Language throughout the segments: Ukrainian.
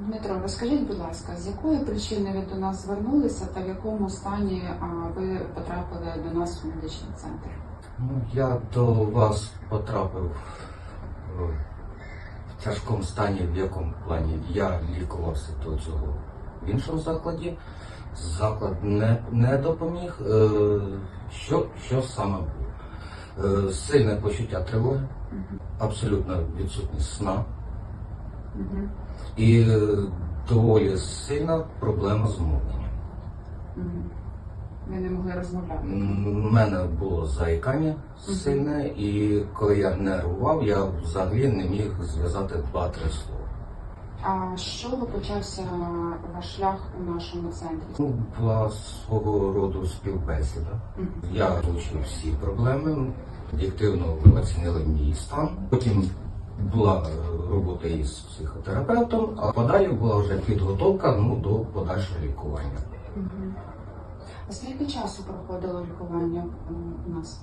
Дмитро, розкажіть, будь ласка, з якої причини ви до нас звернулися та в якому стані ви потрапили до нас у медичний центр? Ну, я до вас потрапив е, в тяжкому стані, в якому плані я лікувався до цього в іншому закладі. Заклад не, не допоміг. Е, Що, що саме було? Е, Сильне почуття тривоги, абсолютна відсутність сна І е, доволі сильна проблема з мовленням. Мгм. Ви не могли розмовляти. У мене було заїкання сильне, і коли я нервував, я взагалі не міг зв'язати два-три слова. А з чого почався ваш шлях у нашому центрі? Ну, була свого роду співбесіда. Мгм. Я озвучив всі проблеми, об'єктивно оцінили мій стан. Потім була робота із психотерапевтом, а подалі була вже підготовка ну, до подальшого лікування. Мгм. А скільки часу проходило лікування у нас?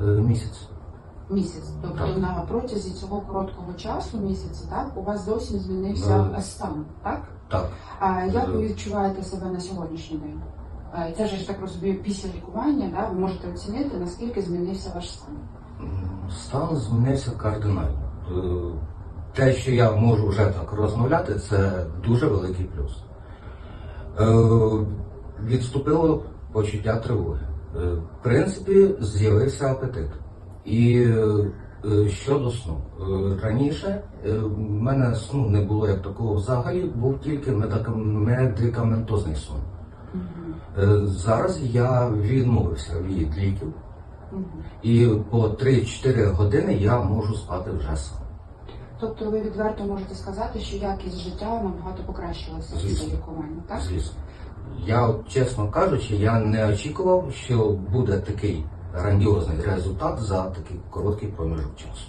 Е, Місяць. Місяць. Тобто Так. на протязі цього короткого часу, місяця, так, у вас зовсім змінився Е. стан, так? Так. А як ви Е. відчуваєте себе на сьогоднішній день? Е, Це ж я так розумію, після лікування, да, ви можете оцінити, наскільки змінився ваш стан. Стан змінився кардинально. Е, Те, що я можу вже так розмовляти, це дуже великий плюс. Е, Відступило почуття тривоги. Е, В принципі, з'явився апетит. І щодо сну. Раніше в мене сну не було як такого взагалі, був тільки медикаментозний сон. Е, Зараз я відмовився від ліків. Мгм. І по 3-4 години я можу спати вже сам. Тобто ви відверто можете сказати, що якість життя набагато покращилася після лікування, так? Звісно. Я, от, чесно кажучи, я не очікував, що буде такий грандіозний результат за такий короткий проміжок часу.